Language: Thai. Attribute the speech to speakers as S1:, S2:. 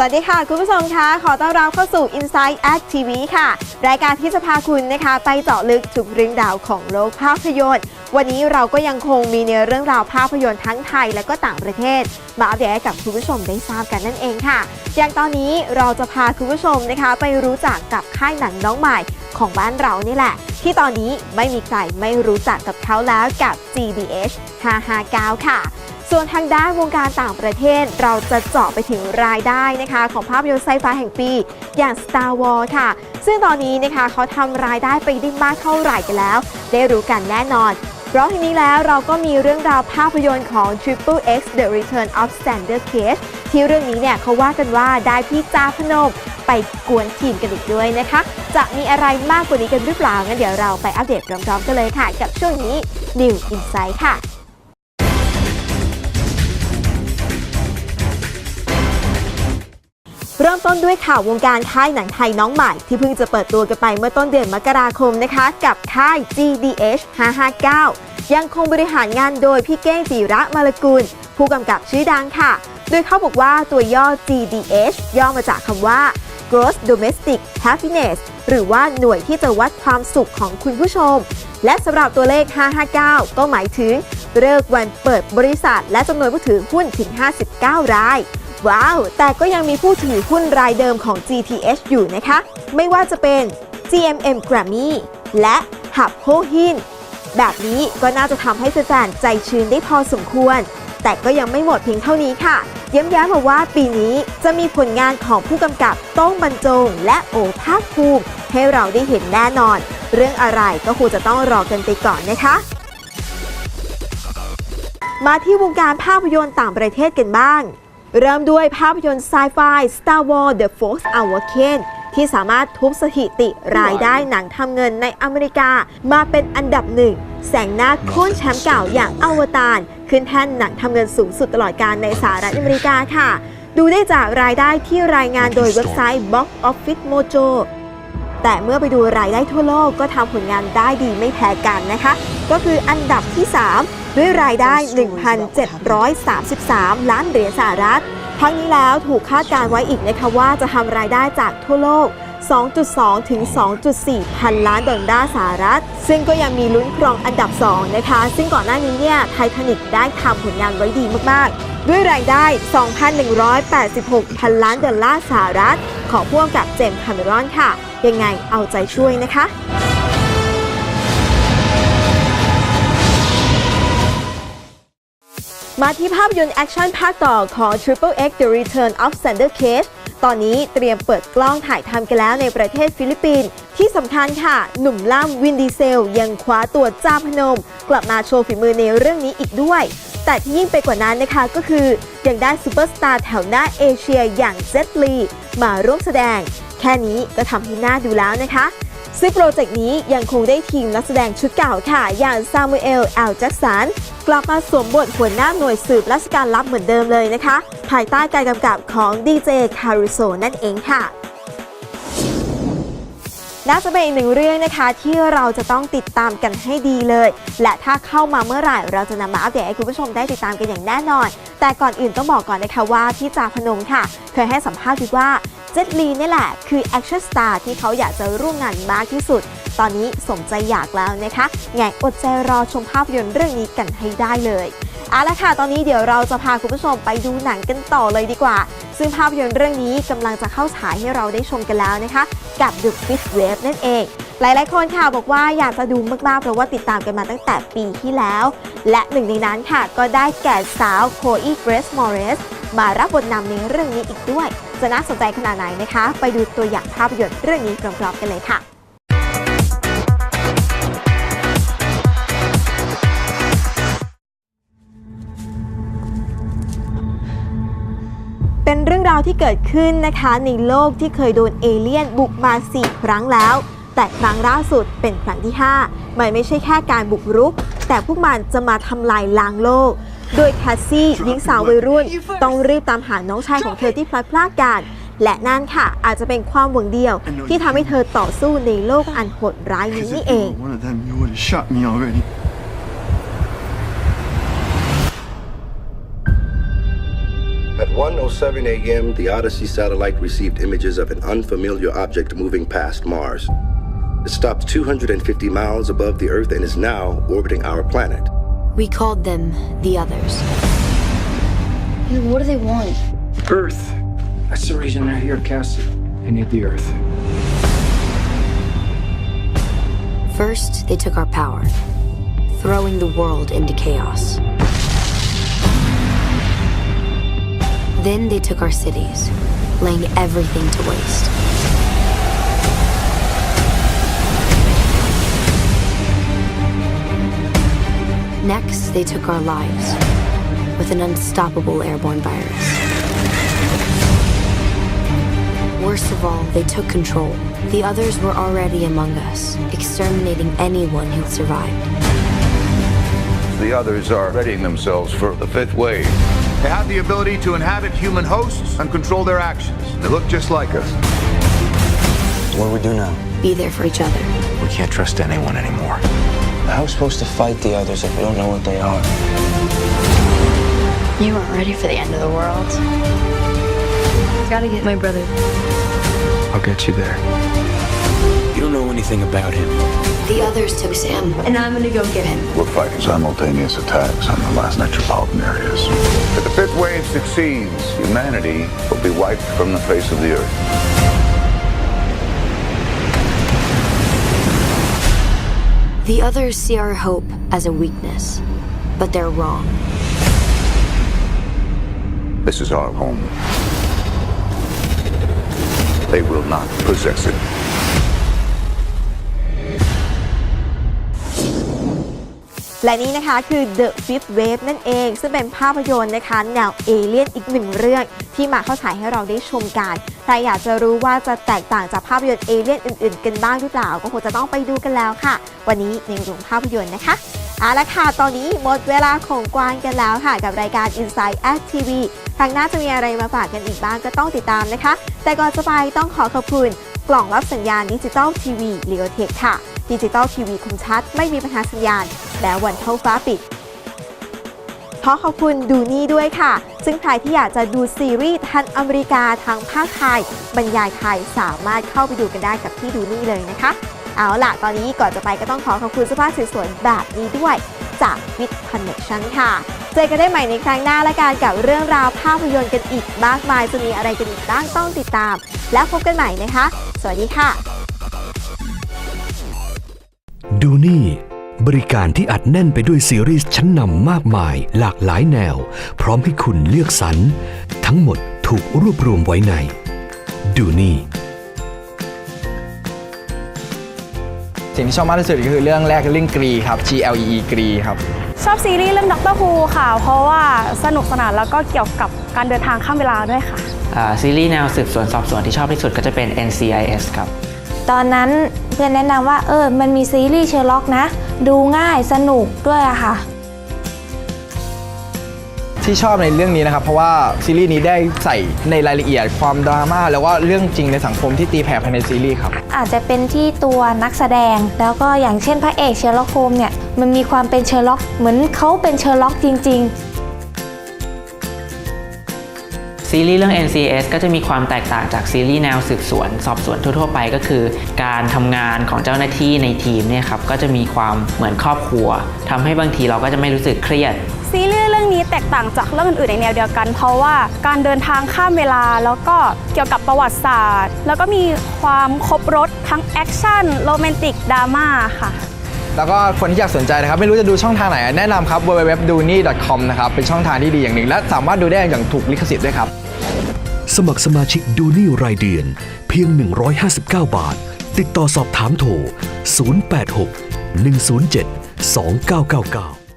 S1: สวัสดีค่ะ คุณผู้ชมคะ ขอต้อนรับเข้าสู่ Inside Act TV ค่ะ รายการที่จะพาคุณนะคะ ไปเจาะลึกทุกเรื่องราวของโลกภาพยนตร์ วันนี้เราก็ยังคงมีเนื้อเรื่องราวภาพยนตร์ทั้งไทยและก็ต่างประเทศ มาอัปเดตให้กับคุณผู้ชมได้ทราบกันนั่นเองค่ะ อย่างตอนนี้เราจะพาคุณผู้ชมนะคะ ไปรู้จักกับค่ายหนังน้องใหม่ของบ้านเรานี่แหละ ที่ตอนนี้ไม่มีใครไม่รู้จักกับเขาแล้วกับ GDH 559 ค่ะ ส่วนทางด้านวงการต่างประเทศเราจะเจาะไปถึงรายได้นะคะ ของภาพยนตร์ไซไฟแห่งปี อย่าง Star Wars ค่ะ ซึ่งตอนนี้นะคะเขาทำรายได้ไปได้มากเท่าไหร่กันแล้ว ได้รู้กันแน่นอนเพราะทีนี้แล้วเราก็มีเรื่องราวภาพยนตร์ของ Triple X The Return of Xander Cage ที่เรื่องนี้เนี่ยเขาว่ากันว่าได้พี่จาพนมไปกวนทีมกันอีกด้วยนะคะ จะมีอะไรมากกว่านี้กันหรือเปล่างั้นเดี๋ยวเราไปอัปเดตพร้อมๆกันเลยค่ะ กับช่วงนี้ New Insight ค่ะ เริ่มต้นด้วยข่าววงการค่ายหนังไทยน้องใหม่ ที่เพิ่งจะเปิดตัวกันไปเมื่อต้นเดือนมกราคมนะคะ กับค่าย GDH 559 ยังคงบริหารงานโดยพี่เก้งจีระมาลกุล ผู้กำกับชื่อดังค่ะ โดยเขาบอกว่าตัวย่อ GDH ย่อมาจากคำว่า Gross Domestic Happiness หรือว่าหน่วยที่จะวัดความสุขของคุณผู้ชม และสำหรับตัวเลข 559 ก็หมายถึงเลิกวันเปิดบริษัท และจำนวนผู้ถือหุ้นถึง 59 ราย ว้าว แต่ก็ยังมีผู้ถือหุ้นรายเดิมของ GTH อยู่นะคะ ไม่ว่าจะเป็น GMM Grammy และ h u b h o Hin แบบนี้ก็น่าจะทำให้แฟนๆใจชื้นได้พอสมควร แต่ก็ยังไม่หมดเพียงเท่านี้ค่ะ ย้ำแย้มมาว่าปีนี้จะมีผลงานของผู้กำกับต้องบรรจง และโอภาคภูมิ ให้เราได้เห็นแน่นอน เรื่องอะไรก็คงจะต้องรอกันไปก่อนนะคะมาที่วงการภาพยนตร์ต่างประเทศกันบ้าง เริ่มด้วยภาพยนตร์ไซไฟ Star Wars The Force Awakens ที่สามารถทุบสถิติรายได้หนังทำเงินในอเมริกามาเป็นอันดับหนึ่ง แสงหน้าโค่นแชมป์เก่าอย่างอวตาร ขึ้นแท่นหนังทำเงินสูงสุดตลอดการในสหรัฐอเมริกาค่ะ ดูได้จากรายได้ที่รายงานโดยเว็บไซต์ Box Office Mojo แต่เมื่อไปดูรายได้ทั่วโลกก็ทำผลงานได้ดีไม่แพ้กันนะคะ ก็คืออันดับที่ 3 ด้วยรายได้ 1,733 ล้านเหรียญสหรัฐ ทั้งนี้แล้วถูกคาดการไว้อีกนะคะว่าจะทำรายได้จากทั่วโลก 2.2 ถึง 2.4 พันล้านดอลลาร์สหรัฐ ซึ่งก็ยังมีลุ้นครองอันดับ 2 นะคะ ซึ่งก่อนหน้านี้เนี่ยไททานิกได้ทำผลงานไว้ดีมาก ๆ ด้วยรายได้ 2,186 พันล้านดอลลาร์สหรัฐ ของพ่วงกับเจมส์คาเมรอนค่ะ ยังไงเอาใจช่วยนะคะ มาที่ภาพยนตร์แอคชั่นภาคต่อของ Triple X The Return of Xander Cage ตอนนี้เตรียมเปิดกล้องถ่ายทำกันแล้วในประเทศฟิลิปปินส์ที่สำคัญค่ะ หนุ่มล่ำวินดีเซล ยังคว้าตัวจ้าพนม กลับมาโชว์ฝีมือในเรื่องนี้อีกด้วย แต่ที่ยิ่งไปกว่านั้นนะคะก็คือ ยังได้ซูเปอร์สตาร์แถวหน้าเอเชียอย่างเจ t ลีมาร่วมแสดง แค่นี้ก็ทำให้น่าดูแล้วนะคะซึ่งโปรเจกต์นี้ยังคงได้ทีมนักแสดงชุดเก่าค่ะ อย่างซามูเอลแอลแจ็กสัน กลับมาสวมบทหัวหน้าหน่วยสืบราชการลับเหมือนเดิมเลยนะคะ ภายใต้การกำกับของดีเจคาริโซนั่นเองค่ะน่าจะเป็นอีกหนึ่งเรื่องนะคะที่เราจะต้องติดตามกันให้ดีเลย และถ้าเข้ามาเมื่อไหร่เราจะนำมาอัปเดตให้คุณผู้ชมได้ติดตามกันอย่างแน่นอน แต่ก่อนอื่นต้องบอกก่อนนะคะว่าพี่จาพนมค่ะ เคยให้สัมภาษณ์ไว้ว่าเจ t ลีนี่แหละคือแอคชั่นสตาร์ที่เขาอยากจะร่วมงานมากที่สุด ตอนนี้สมใจอยากแล้วนะคะไงอดใจรอชมภาพยนตร์เรื่องนี้กันให้ได้เลยเอาละค่ะ ตอนนี้เดี๋ยวเราจะพาคุณผู้ชมไปดูหนังกันต่อเลยดีกว่า ซึ่งภาพยนตร์เรื่องนี้กำลังจะเข้าฉายให้เราได้ชมกันแล้วนะคะ กับ The Fifth Wave นั่นเอง หลายๆ คนค่ะบอกว่าอยากจะดูมากๆ เพราะว่าติดตามกันมาตั้งแต่ปีที่แล้ว และหนึ่งในนั้นค่ะ ก็ได้แก่สาวโคอีเกรสมอริสมารับบทนำในเรื่องนี้อีกด้วย จะน่าสนใจขนาดไหนนะคะ ไปดูตัวอย่างภาพยนตร์เรื่องนี้พร้อมๆกันเลยค่ะ รื่องราวที่เกิดขึ้นนะคะในโลกที่เคยโดนเอเลี่ยนบุกมา 4 ครั้งแล้ว แต่ครั้งล่าสุดเป็นครั้งที่ 5 มันไม่ใช่แค่การบุกรุก แต่พวกมันจะมาทำลายล้างโลก โดยแคสซี่หญิงสาววัยรุ่น ต้องรีบตามหาน้องชายของเธอที่พลัดพรากกันและนั่นค่ะ อาจจะเป็นความหวังเดียว ที่ทำให้เธอต่อสู้ในโลกอันโหดร้ายนี้นี่เอง
S2: 1:07 a.m., the Odyssey satellite received images of an unfamiliar object moving past Mars. It stopped 250 miles above the Earth and is now orbiting our planet.
S3: We called them the others.
S4: What do they want?
S5: Earth. That's the reason they're here, Cassie. They need the Earth.
S3: First, they took our power, throwing the world into chaos. Then they took our cities, laying everything to waste. Next, they took our lives with an unstoppable airborne virus. Worst of all, they took control. The others were already among us, exterminating anyone who survived.
S6: The others are readying themselves for the fifth wave.
S7: They have the ability to inhabit human hosts and control their actions. They look just like us.
S8: What do we do now?
S3: Be there for each other.
S5: We can't trust anyone anymore.
S8: How are we supposed to fight the others if we don't know what they are?
S4: You weren't ready for the end of the world. I Gotta get my brother.
S5: I'll get you there.
S8: You don't know anything about him.
S3: The others took Sam, and I'm gonna go get him.
S6: We're fighting simultaneous attacks on the last metropolitan areas. If the fifth wave succeeds, humanity will be wiped from the face of the earth.
S3: The others see our hope as a weakness, but they're wrong.
S6: This is our home. They will not possess it.
S1: และนี่นะคะคือ The Fifth Wave นั่นเอง ซึ่งเป็นภาพยนตร์นะคะ แนวเอเลี่ยนอีกหนึ่งเรื่อง ที่มาเข้าฉายให้เราได้ชมกันใครอยากจะรู้ว่าจะแตกต่างจากภาพยนตร์เอเลี่ยนอื่นๆ กันบ้างหรือเปล่า ก็คงจะต้องไปดูกันแล้วค่ะ วันนี้ในโรงภาพยนตร์นะคะเอาละค่ะ ตอนนี้หมดเวลาของกวางกันแล้วค่ะ กับรายการ Inside Act TV ทางหน้าจะมีอะไรมาฝากกันอีกบ้างก็ต้องติดตามนะคะ แต่ก่อนจะไปต้องขอขอบคุณ กล่องรับสัญญาณดิจิตอลทีวีเลียเทคค่ะ ดิจิตอลทีวีคมชัด ไม่มีปัญหาสัญญาณ และวันเท่าฟ้าปิด ขอขอบคุณดูนี่ด้วยค่ะ ซึ่งใครที่อยากจะดูซีรีส์ทันอเมริกาทางภาคไทย บรรยายไทยสามารถเข้าไปดูกันได้กับที่ดูนี่เลยนะคะ เอาล่ะ ตอนนี้ก่อนจะไปก็ต้องขอขอบคุณเสื้อผ้าสวยๆแบบนี้ด้วยจาก With Connection ค่ะ เจอกันได้ใหม่ในครั้งหน้าและการกับเรื่องราวภาพยนตร์กันอีกมากมายจะมีอะไรกันอีกบ้างต้องติดตาม แล้วพบกันใหม่นะคะ สวัสดีค่ะ
S9: ดูนี่ บริการที่อัดแน่นไปด้วยซีรีส์ชั้นนำมากมาย หลากหลายแนว พร้อมให้คุณเลือกสรร ทั้งหมดถูกรวบรวมไว้ใน ดูนี่
S10: สิ่งที่ชอบมากที่สุดก็คือเรื่องแรกเรื่องกรีครับ G L E E กรีครับ
S11: ชอบซีรีส์เรื่องด็อกเตอร์ฮูค่ะ เพราะว่าสนุกสนานแล้วก็เกี่ยวกับการเดินทางข้ามเวลาด้วยค่ะ
S12: อ่าซีรีส์แนวสืบสวนสอบสวนที่ชอบที่สุดก็จะเป็น NCIS ครับ
S4: ตอนนั้นเพื่อนแนะนำว่าเออมันมีซีรีส์เชอร์ล็อกนะ ดูง่ายสนุกด้วยอะค่ะ
S10: ที่ชอบในเรื่องนี้นะครับ เพราะว่าซีรีส์นี้ได้ใส่ในรายละเอียดความดราม่าแล้วก็เรื่องจริงในสังคมที่ตีแผ่ภายในซีรีส์ครับ
S4: อาจจะเป็นที่ตัวนักแสดง แล้วก็อย่างเช่นพระเอกเชอร์ล็อกโฮมเนี่ยมันมีความเป็นเชอร์ล็อก เหมือนเขาเป็นเชอร์ล็อกจริง ๆ
S12: ซีรีส์เรื่อง NCS ก็จะมีความแตกต่างจากซีรีส์แนวสืบสวน สอบสวนทั่วๆไปก็คือ การทำงานของเจ้าหน้าที่ในทีมเนี่ยครับก็จะมีความเหมือนครอบครัวทำให้บางทีเราก็จะไม่รู้สึกเครียด
S11: ซีรีส์เรื่องนี้แตกต่างจากเรื่องอื่นๆในแนวเดียวกัน เพราะว่าการเดินทางข้ามเวลาแล้วก็เกี่ยวกับประวัติศาสตร์ แล้วก็มีความครบรถทั้งแอคชั่นโรแมนติกดราม่าค่ะ
S10: แล้วก็คนที่อยากสนใจนะครับ ไม่รู้จะดูช่องทางไหน แนะนำครับ www.duni.com นะครับเป็นช่องทางที่ดีอย่างหนึ่ง และสามารถดูได้อย่างถูกลิขสิทธิ์ด้วยครับ
S9: สมัครสมาชิกดูนี่รายเดือน เพียง 159 บาท ติดต่อสอบถามโทร 086 107 2999